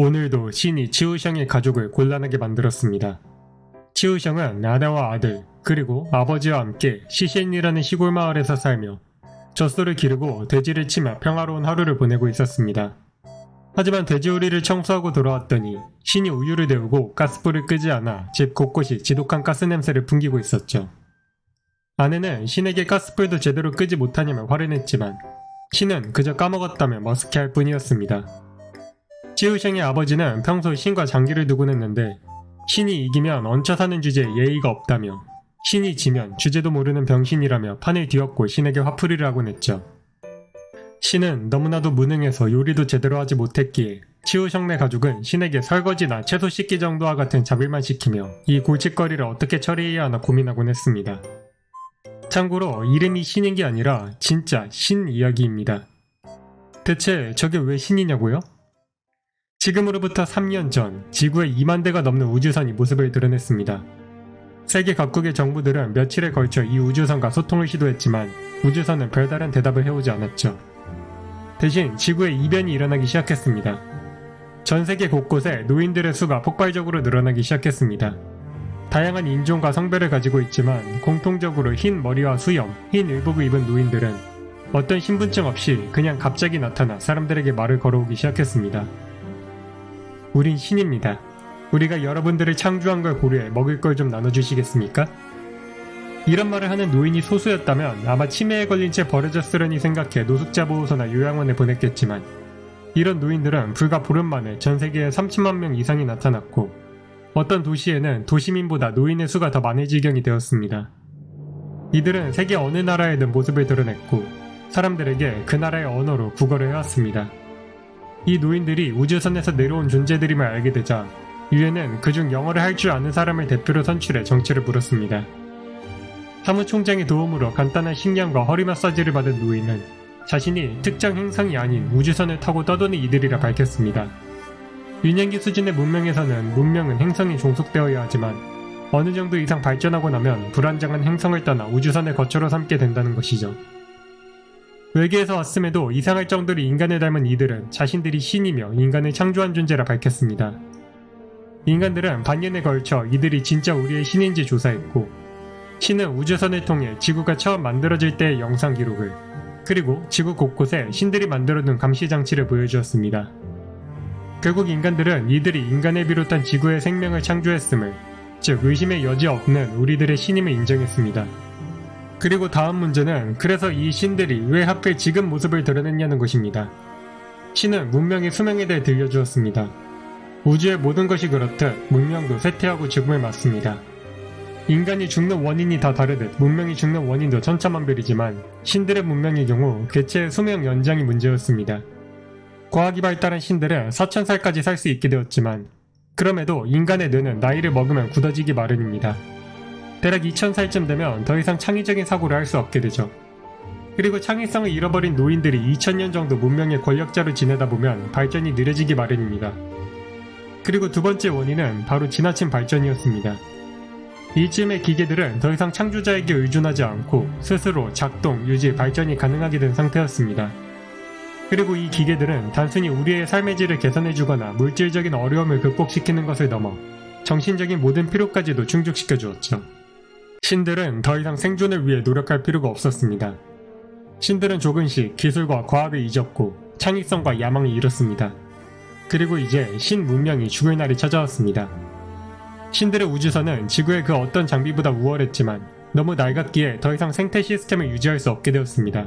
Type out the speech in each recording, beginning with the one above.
오늘도 신이 치우샹의 가족을 곤란하게 만들었습니다. 치우샹은 아내와 아들, 그리고 아버지와 함께 시셴이라는 시골 마을에서 살며 젖소를 기르고 돼지를 치며 평화로운 하루를 보내고 있었습니다. 하지만 돼지우리를 청소하고 돌아왔더니 신이 우유를 데우고 가스불을 끄지 않아 집 곳곳이 지독한 가스 냄새를 풍기고 있었죠. 아내는 신에게 가스불도 제대로 끄지 못하냐며 화를 냈지만 신은 그저 까먹었다며 머쓱해할 뿐이었습니다. 치우샹의 아버지는 평소 신과 장기를 두곤 했는데 신이 이기면 얹혀 사는 주제에 예의가 없다며 신이 지면 주제도 모르는 병신이라며 판을 뒤엎고 신에게 화풀이를 하곤 했죠. 신은 너무나도 무능해서 요리도 제대로 하지 못했기에 치우샹네 가족은 신에게 설거지나 채소 씻기 정도와 같은 잡일만 시키며 이 골칫거리를 어떻게 처리해야 하나 고민하곤 했습니다. 참고로 이름이 신인 게 아니라 진짜 신 이야기입니다. 대체 저게 왜 신이냐고요? 지금으로부터 3년 전 지구에 2만 대가 넘는 우주선이 모습을 드러냈습니다. 세계 각국의 정부들은 며칠에 걸쳐 이 우주선과 소통을 시도했지만 우주선은 별다른 대답을 해오지 않았죠. 대신 지구에 이변이 일어나기 시작했습니다. 전 세계 곳곳에 노인들의 수가 폭발적으로 늘어나기 시작했습니다. 다양한 인종과 성별을 가지고 있지만 공통적으로 흰 머리와 수염, 흰 의복을 입은 노인들은 어떤 신분증 없이 그냥 갑자기 나타나 사람들에게 말을 걸어오기 시작했습니다. 우린 신입니다. 우리가 여러분들을 창조한 걸 고려해 먹을 걸 좀 나눠주시겠습니까? 이런 말을 하는 노인이 소수였다면 아마 치매에 걸린 채 버려졌으려니 생각해 노숙자 보호소나 요양원에 보냈겠지만 이런 노인들은 불과 보름 만에 전 세계에 30만 명 이상이 나타났고 어떤 도시에는 도시민보다 노인의 수가 더 많을 지경이 되었습니다. 이들은 세계 어느 나라에든 모습을 드러냈고 사람들에게 그 나라의 언어로 구걸을 해왔습니다. 이 노인들이 우주선에서 내려온 존재들임을 알게 되자 유엔은 그중 영어를 할 줄 아는 사람을 대표로 선출해 정체를 물었습니다. 사무총장의 도움으로 간단한 식량과 허리 마사지를 받은 노인은 자신이 특정 행성이 아닌 우주선을 타고 떠도는 이들이라 밝혔습니다. 유년기 수준의 문명에서는 문명은 행성에 종속되어야 하지만 어느 정도 이상 발전하고 나면 불안정한 행성을 떠나 우주선의 거처로 삼게 된다는 것이죠. 외계에서 왔음에도 이상할 정도로 인간을 닮은 이들은 자신들이 신이며 인간을 창조한 존재라 밝혔습니다. 인간들은 반년에 걸쳐 이들이 진짜 우리의 신인지 조사했고, 신은 우주선을 통해 지구가 처음 만들어질 때의 영상 기록을, 그리고 지구 곳곳에 신들이 만들어둔 감시 장치를 보여주었습니다. 결국 인간들은 이들이 인간을 비롯한 지구의 생명을 창조했음을, 즉 의심의 여지 없는 우리들의 신임을 인정했습니다. 그리고 다음 문제는 그래서 이 신들이 왜 하필 지금 모습을 드러냈냐는 것입니다. 신은 문명의 수명에 대해 들려주었습니다. 우주의 모든 것이 그렇듯 문명도 쇠퇴하고 죽음을 맞습니다. 인간이 죽는 원인이 다 다르듯 문명이 죽는 원인도 천차만별이지만 신들의 문명의 경우 개체의 수명 연장이 문제였습니다. 과학이 발달한 신들은 4천살까지 살 수 있게 되었지만 그럼에도 인간의 뇌는 나이를 먹으면 굳어지기 마련입니다. 대략 2000살쯤 되면 더 이상 창의적인 사고를 할 수 없게 되죠. 그리고 창의성을 잃어버린 노인들이 2000년 정도 문명의 권력자로 지내다 보면 발전이 느려지기 마련입니다. 그리고 두 번째 원인은 바로 지나친 발전이었습니다. 이쯤의 기계들은 더 이상 창조자에게 의존하지 않고 스스로 작동, 유지, 발전이 가능하게 된 상태였습니다. 그리고 이 기계들은 단순히 우리의 삶의 질을 개선해주거나 물질적인 어려움을 극복시키는 것을 넘어 정신적인 모든 필요까지도 충족시켜 주었죠. 신들은 더 이상 생존을 위해 노력할 필요가 없었습니다. 신들은 조금씩 기술과 과학을 잊었고 창의성과 야망을 잃었습니다. 그리고 이제 신 문명이 죽을 날이 찾아왔습니다. 신들의 우주선은 지구의 그 어떤 장비보다 우월했지만 너무 낡았기에 더 이상 생태 시스템을 유지할 수 없게 되었습니다.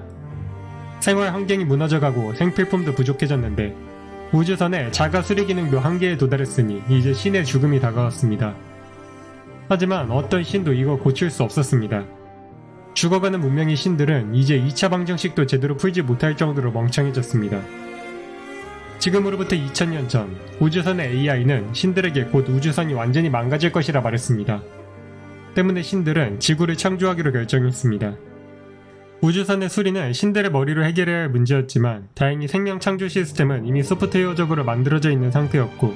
생활 환경이 무너져가고 생필품도 부족해졌는데 우주선의 자가 수리 기능도 한계에 도달했으니 이제 신의 죽음이 다가왔습니다. 하지만 어떤 신도 이거 고칠 수 없었습니다. 죽어가는 문명의 신들은 이제 2차 방정식도 제대로 풀지 못할 정도로 멍청해졌습니다. 지금으로부터 2000년 전 우주선의 AI는 신들에게 곧 우주선이 완전히 망가질 것이라 말했습니다. 때문에 신들은 지구를 창조하기로 결정했습니다. 우주선의 수리는 신들의 머리로 해결해야 할 문제였지만 다행히 생명 창조 시스템은 이미 소프트웨어적으로 만들어져 있는 상태였고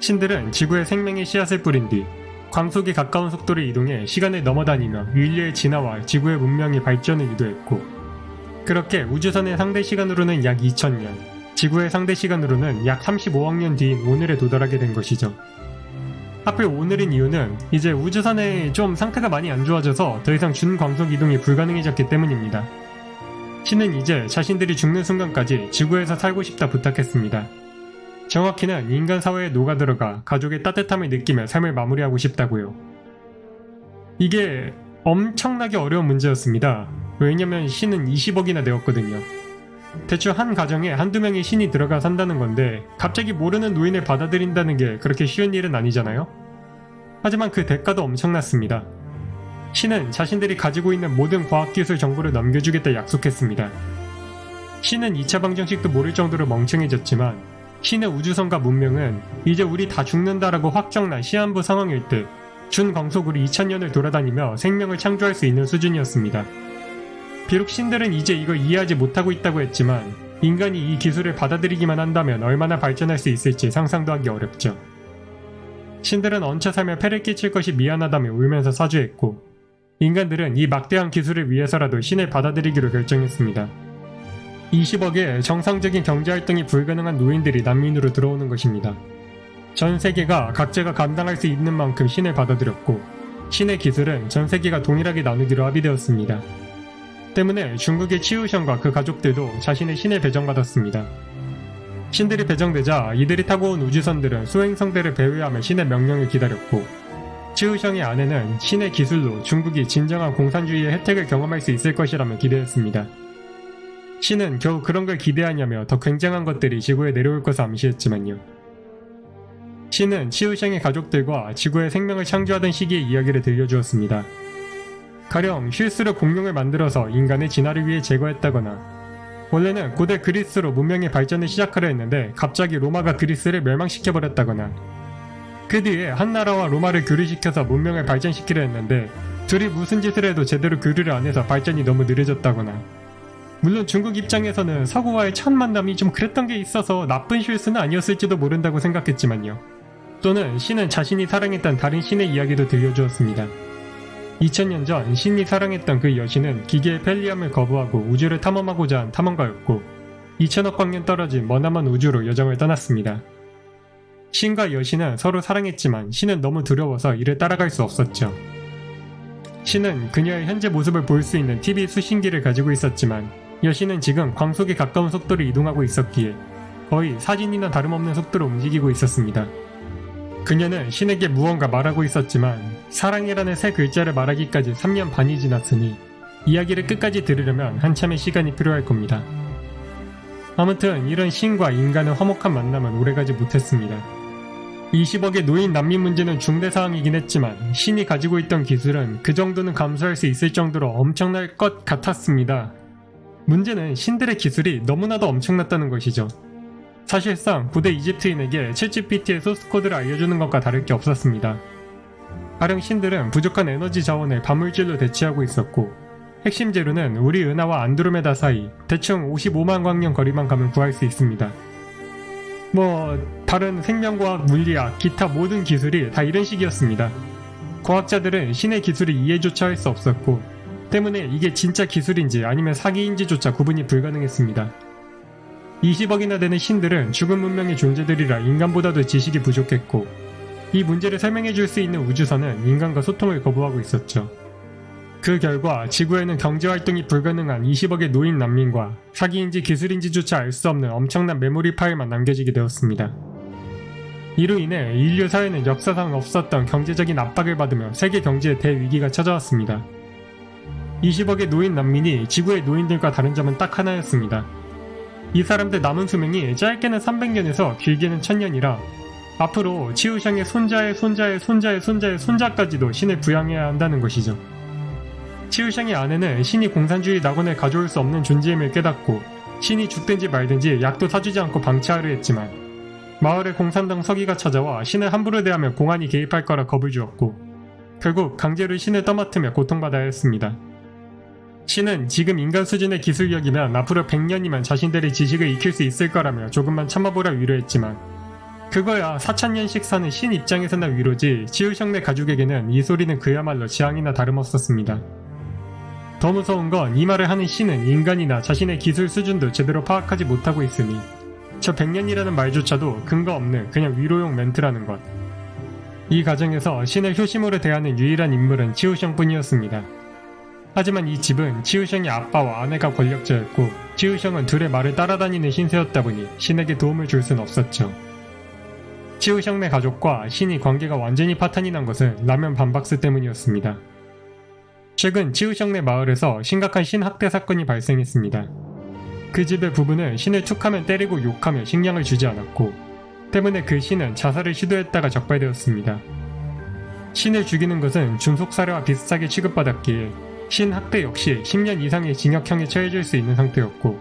신들은 지구에 생명의 씨앗을 뿌린 뒤 광속에 가까운 속도로 이동해 시간을 넘어다니며 인류의 진화와 지구의 문명의 발전을 유도했고 그렇게 우주선의 상대 시간으로는 약 2000년 지구의 상대 시간으로는 약 35억 년 뒤인 오늘에 도달하게 된 것이죠. 하필 오늘인 이유는 이제 우주선에 좀 상태가 많이 안 좋아져서 더 이상 준광속 이동이 불가능해졌기 때문입니다. 신은 이제 자신들이 죽는 순간까지 지구에서 살고 싶다 부탁했습니다. 정확히는 인간 사회에 녹아들어가 가족의 따뜻함을 느끼며 삶을 마무리하고 싶다고요. 이게 엄청나게 어려운 문제였습니다. 왜냐면 신은 20억이나 되었거든요. 대충 한 가정에 한두 명의 신이 들어가 산다는 건데 갑자기 모르는 노인을 받아들인다는 게 그렇게 쉬운 일은 아니잖아요? 하지만 그 대가도 엄청났습니다. 신은 자신들이 가지고 있는 모든 과학기술 정보를 넘겨주겠다 약속했습니다. 신은 2차 방정식도 모를 정도로 멍청해졌지만 신의 우주선과 문명은 이제 우리 다 죽는다라고 확정난 시한부 상황일 때 준광속으로 2000년을 돌아다니며 생명을 창조할 수 있는 수준이었습니다. 비록 신들은 이제 이걸 이해하지 못하고 있다고 했지만 인간이 이 기술을 받아들이기만 한다면 얼마나 발전할 수 있을지 상상도 하기 어렵죠. 신들은 얹혀 살며 패를 끼칠 것이 미안하다며 울면서 사죄했고 인간들은 이 막대한 기술을 위해서라도 신을 받아들이기로 결정했습니다. 20억의 정상적인 경제활동이 불가능한 노인들이 난민으로 들어오는 것입니다. 전 세계가 각자가 감당할 수 있는 만큼 신을 받아들였고 신의 기술은 전 세계가 동일하게 나누기로 합의되었습니다. 때문에 중국의 치우션과 그 가족들도 자신의 신을 배정받았습니다. 신들이 배정되자 이들이 타고 온 우주선들은 수행성대를 배회하며 신의 명령을 기다렸고 치우션의 아내는 신의 기술로 중국이 진정한 공산주의의 혜택을 경험할 수 있을 것이라며 기대했습니다. 신은 겨우 그런 걸 기대하냐며 더 굉장한 것들이 지구에 내려올 것을 암시했지만요. 신은 치우샹의 가족들과 지구의 생명을 창조하던 시기의 이야기를 들려주었습니다. 가령 실수로 공룡을 만들어서 인간의 진화를 위해 제거했다거나 원래는 고대 그리스로 문명의 발전을 시작하려 했는데 갑자기 로마가 그리스를 멸망시켜버렸다거나 그 뒤에 한 나라와 로마를 교류시켜서 문명을 발전시키려 했는데 둘이 무슨 짓을 해도 제대로 교류를 안 해서 발전이 너무 느려졌다거나 물론 중국 입장에서는 서구와의 첫 만남이 좀 그랬던 게 있어서 나쁜 실수는 아니었을지도 모른다고 생각했지만요. 또는 신은 자신이 사랑했던 다른 신의 이야기도 들려주었습니다. 2000년 전 신이 사랑했던 그 여신은 기계의 편리함을 거부하고 우주를 탐험하고자 한 탐험가였고 2000억 광년 떨어진 머나먼 우주로 여정을 떠났습니다. 신과 여신은 서로 사랑했지만 신은 너무 두려워서 이를 따라갈 수 없었죠. 신은 그녀의 현재 모습을 볼 수 있는 TV 수신기를 가지고 있었지만 여신은 지금 광속에 가까운 속도로 이동하고 있었기에 거의 사진이나 다름없는 속도로 움직이고 있었습니다. 그녀는 신에게 무언가 말하고 있었지만 사랑이라는 세 글자를 말하기까지 3년 반이 지났으니 이야기를 끝까지 들으려면 한참의 시간이 필요할 겁니다. 아무튼 이런 신과 인간의 화목한 만남은 오래가지 못했습니다. 20억의 노인 난민 문제는 중대 사항이긴 했지만 신이 가지고 있던 기술은 그 정도는 감수할 수 있을 정도로 엄청날 것 같았습니다. 문제는 신들의 기술이 너무나도 엄청났다는 것이죠. 사실상 고대 이집트인에게 챗GPT의 소스코드를 알려주는 것과 다를 게 없었습니다. 가령 신들은 부족한 에너지 자원을 반물질로 대체하고 있었고 핵심 재료는 우리 은하와 안드로메다 사이 대충 55만 광년 거리만 가면 구할 수 있습니다. 뭐 다른 생명과학, 물리학, 기타 모든 기술이 다 이런 식이었습니다. 과학자들은 신의 기술을 이해조차 할 수 없었고 때문에 이게 진짜 기술인지 아니면 사기인지조차 구분이 불가능했습니다. 20억이나 되는 신들은 죽은 문명의 존재들이라 인간보다도 지식이 부족했고 이 문제를 설명해 줄 수 있는 우주선은 인간과 소통을 거부하고 있었죠. 그 결과 지구에는 경제활동이 불가능한 20억의 노인 난민과 사기인지 기술인지조차 알 수 없는 엄청난 메모리 파일만 남겨지게 되었습니다. 이로 인해 인류 사회는 역사상 없었던 경제적인 압박을 받으며 세계 경제에 대위기가 찾아왔습니다. 20억의 노인 난민이 지구의 노인들과 다른 점은 딱 하나였습니다. 이 사람들 남은 수명이 짧게는 300년에서 길게는 1000년이라 앞으로 치우샹의 손자의 손자의 손자의 손자의 손자까지도 신을 부양해야 한다는 것이죠. 치우샹의 아내는 신이 공산주의 낙원을 가져올 수 없는 존재임을 깨닫고 신이 죽든지 말든지 약도 사주지 않고 방치하려 했지만 마을에 공산당 서기가 찾아와 신을 함부로 대하며 공안이 개입할 거라 겁을 주었고 결국 강제로 신을 떠맡으며 고통받아야 했습니다. 신은 지금 인간 수준의 기술력이면 앞으로 100년이면 자신들의 지식을 익힐 수 있을 거라며 조금만 참아보라 위로했지만 그거야 4천년씩 사는 신 입장에서나 위로지 치우형네 가족에게는 이 소리는 그야말로 지향이나 다름없었습니다. 더 무서운 건 이 말을 하는 신은 인간이나 자신의 기술 수준도 제대로 파악하지 못하고 있으니 저 100년이라는 말조차도 근거 없는 그냥 위로용 멘트라는 것. 이 가정에서 신을 효심으로 대하는 유일한 인물은 치우성뿐이었습니다. 하지만 이 집은 치우성의 아빠와 아내가 권력자였고 치우성은 둘의 말을 따라다니는 신세였다 보니 신에게 도움을 줄 순 없었죠. 치우성네 가족과 신이 관계가 완전히 파탄이 난 것은 라면 반박스 때문이었습니다. 최근 치우성네 마을에서 심각한 신학대 사건이 발생했습니다. 그 집의 부부는 신을 툭하면 때리고 욕하며 식량을 주지 않았고 때문에 그 신은 자살을 시도했다가 적발되었습니다. 신을 죽이는 것은 중속사례와 비슷하게 취급받았기에 신 학대 역시 10년 이상의 징역형에 처해질 수 있는 상태였고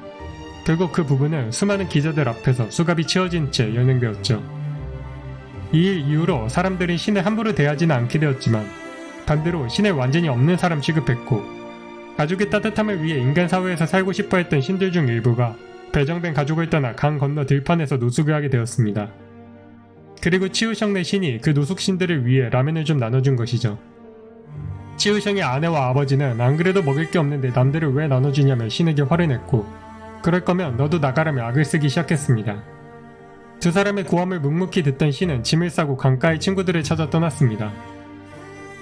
결국 그 부부는 수많은 기자들 앞에서 수갑이 채워진 채 연행되었죠. 이 일 이후로 사람들이 신을 함부로 대하지는 않게 되었지만 반대로 신을 완전히 없는 사람 취급했고 가족의 따뜻함을 위해 인간 사회에서 살고 싶어 했던 신들 중 일부가 배정된 가족을 떠나 강 건너 들판에서 노숙을 하게 되었습니다. 그리고 치우성네 신이 그 노숙신들을 위해 라면을 좀 나눠준 것이죠. 치우성의 아내와 아버지는 안 그래도 먹을 게 없는데 남들을 왜 나눠주냐며 신에게 화를 냈고 그럴 거면 너도 나가라며 악을 쓰기 시작했습니다. 두 사람의 고함을 묵묵히 듣던 신은 짐을 싸고 강가의 친구들을 찾아 떠났습니다.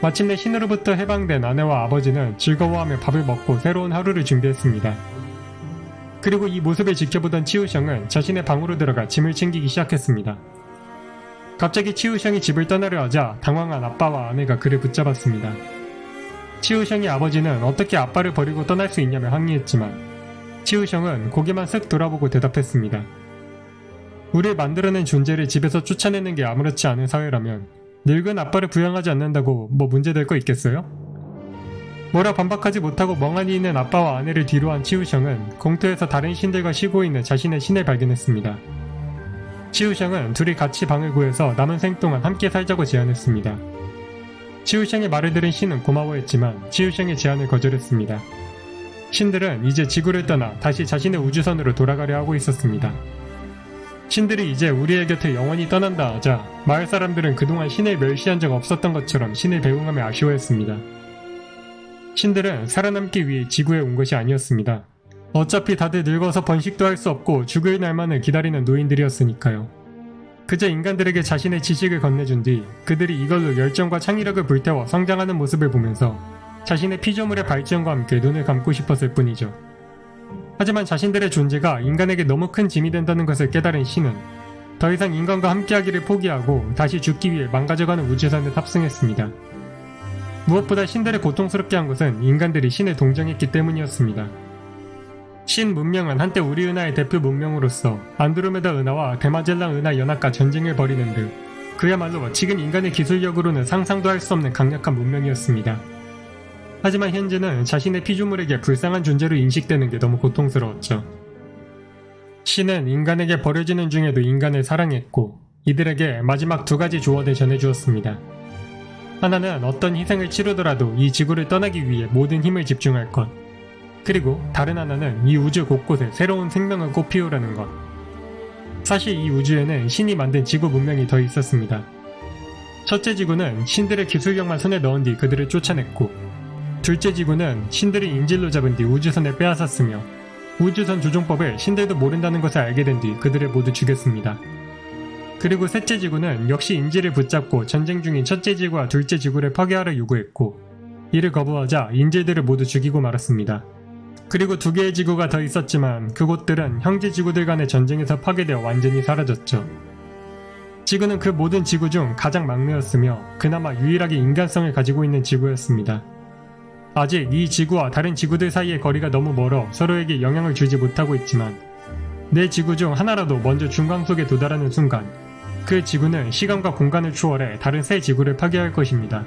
마침내 신으로부터 해방된 아내와 아버지는 즐거워하며 밥을 먹고 새로운 하루를 준비했습니다. 그리고 이 모습을 지켜보던 치우성은 자신의 방으로 들어가 짐을 챙기기 시작했습니다. 갑자기 치우성이 집을 떠나려 하자 당황한 아빠와 아내가 그를 붙잡았습니다. 치우성의 아버지는 어떻게 아빠를 버리고 떠날 수 있냐며 항의했지만 치우성은 고개만 쓱 돌아보고 대답했습니다. 우리를 만들어낸 존재를 집에서 쫓아내는 게 아무렇지 않은 사회라면 늙은 아빠를 부양하지 않는다고 뭐 문제될 거 있겠어요? 뭐라 반박하지 못하고 멍하니 있는 아빠와 아내를 뒤로한 치우성은 공터에서 다른 신들과 쉬고 있는 자신의 신을 발견했습니다. 치우성은 둘이 같이 방을 구해서 남은 생 동안 함께 살자고 제안했습니다. 치우성의 말을 들은 신은 고마워했지만 치우성의 제안을 거절했습니다. 신들은 이제 지구를 떠나 다시 자신의 우주선으로 돌아가려 하고 있었습니다. 신들이 이제 우리의 곁에 영원히 떠난다 하자 마을 사람들은 그동안 신을 멸시한 적 없었던 것처럼 신을 배웅하며 아쉬워했습니다. 신들은 살아남기 위해 지구에 온 것이 아니었습니다. 어차피 다들 늙어서 번식도 할 수 없고 죽을 날만을 기다리는 노인들이었으니까요. 그저 인간들에게 자신의 지식을 건네준 뒤 그들이 이걸로 열정과 창의력을 불태워 성장하는 모습을 보면서 자신의 피조물의 발전과 함께 눈을 감고 싶었을 뿐이죠. 하지만 자신들의 존재가 인간에게 너무 큰 짐이 된다는 것을 깨달은 신은 더 이상 인간과 함께하기를 포기하고 다시 죽기 위해 망가져가는 우주선에 탑승했습니다. 무엇보다 신들을 고통스럽게 한 것은 인간들이 신을 동정했기 때문이었습니다. 신 문명은 한때 우리 은하의 대표 문명으로서 안드로메다 은하와 데마젤라 은하 연합과 전쟁을 벌이는 듯 그야말로 지금 인간의 기술력으로는 상상도 할 수 없는 강력한 문명이었습니다. 하지만 현재는 자신의 피조물에게 불쌍한 존재로 인식되는 게 너무 고통스러웠죠. 신은 인간에게 버려지는 중에도 인간을 사랑했고 이들에게 마지막 두 가지 조언을 전해주었습니다. 하나는 어떤 희생을 치르더라도 이 지구를 떠나기 위해 모든 힘을 집중할 것. 그리고 다른 하나는 이 우주 곳곳에 새로운 생명을 꽃피우라는 것. 사실 이 우주에는 신이 만든 지구 문명이 더 있었습니다. 첫째 지구는 신들의 기술력만 손에 넣은 뒤 그들을 쫓아냈고, 둘째 지구는 신들이 인질로 잡은 뒤 우주선에 빼앗았으며, 우주선 조종법을 신들도 모른다는 것을 알게 된 뒤 그들을 모두 죽였습니다. 그리고 셋째 지구는 역시 인지를 붙잡고 전쟁 중인 첫째 지구와 둘째 지구를 파괴하려 요구했고 이를 거부하자 인질들을 모두 죽이고 말았습니다. 그리고 두 개의 지구가 더 있었지만 그곳들은 형제 지구들 간의 전쟁에서 파괴되어 완전히 사라졌죠. 지구는 그 모든 지구 중 가장 막내였으며 그나마 유일하게 인간성을 가지고 있는 지구였습니다. 아직 이 지구와 다른 지구들 사이의 거리가 너무 멀어 서로에게 영향을 주지 못하고 있지만 내 지구 중 하나라도 먼저 중간 속에 도달하는 순간 그 지구는 시간과 공간을 초월해 다른 새 지구를 파괴할 것입니다.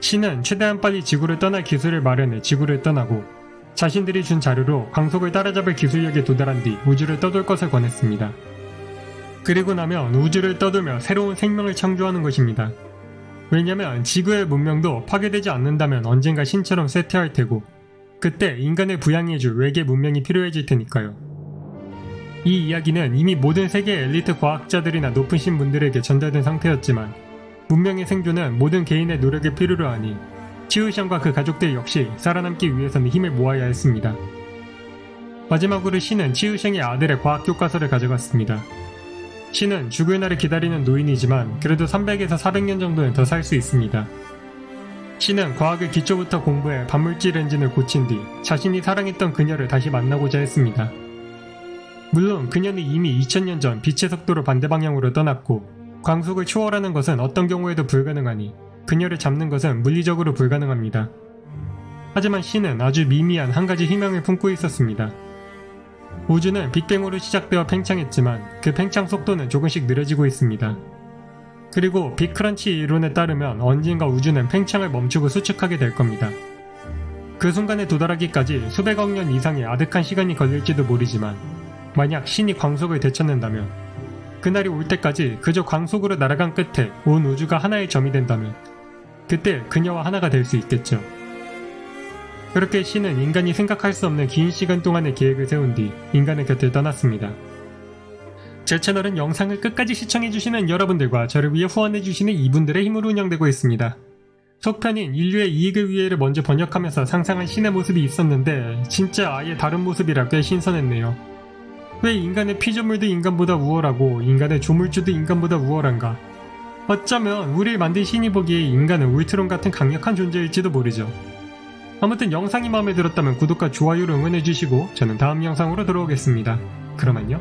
신은 최대한 빨리 지구를 떠날 기술을 마련해 지구를 떠나고 자신들이 준 자료로 광속을 따라잡을 기술력에 도달한 뒤 우주를 떠돌 것을 권했습니다. 그리고 나면 우주를 떠돌며 새로운 생명을 창조하는 것입니다. 왜냐면 지구의 문명도 파괴되지 않는다면 언젠가 신처럼 쇠퇴할 테고 그때 인간을 부양해줄 외계 문명이 필요해질 테니까요. 이 이야기는 이미 모든 세계 엘리트 과학자들이나 높은 신분들에게 전달된 상태였지만 문명의 생존은 모든 개인의 노력이 필요로 하니 치우샹과 그 가족들 역시 살아남기 위해서는 힘을 모아야 했습니다. 마지막으로 신은 치우셴의 아들의 과학 교과서를 가져갔습니다. 신은 죽을 날을 기다리는 노인이지만 그래도 300에서 400년 정도는 더 살 수 있습니다. 신은 과학을 기초부터 공부해 반물질 엔진을 고친 뒤 자신이 사랑했던 그녀를 다시 만나고자 했습니다. 물론 그녀는 이미 2000년 전 빛의 속도로 반대 방향으로 떠났고 광속을 초월하는 것은 어떤 경우에도 불가능하니 그녀를 잡는 것은 물리적으로 불가능합니다. 하지만 신은 아주 미미한 한 가지 희망을 품고 있었습니다. 우주는 빅뱅으로 시작되어 팽창했지만 그 팽창 속도는 조금씩 느려지고 있습니다. 그리고 빅크런치 이론에 따르면 언젠가 우주는 팽창을 멈추고 수축하게 될 겁니다. 그 순간에 도달하기까지 수백억 년 이상의 아득한 시간이 걸릴지도 모르지만 만약 신이 광속을 되찾는다면 그날이 올 때까지 그저 광속으로 날아간 끝에 온 우주가 하나의 점이 된다면 그때 그녀와 하나가 될 수 있겠죠. 그렇게 신은 인간이 생각할 수 없는 긴 시간 동안의 계획을 세운 뒤 인간의 곁을 떠났습니다. 제 채널은 영상을 끝까지 시청해주시는 여러분들과 저를 위해 후원해주시는 이분들의 힘으로 운영되고 있습니다. 속편인 인류의 이익을 위해를 먼저 번역하면서 상상한 신의 모습이 있었는데 진짜 아예 다른 모습이라 꽤 신선했네요. 왜 인간의 피조물도 인간보다 우월하고 인간의 조물주도 인간보다 우월한가? 어쩌면 우리를 만든 신이 보기에 인간은 울트론 같은 강력한 존재일지도 모르죠. 아무튼 영상이 마음에 들었다면 구독과 좋아요를 응원해주시고 저는 다음 영상으로 돌아오겠습니다. 그럼 안녕.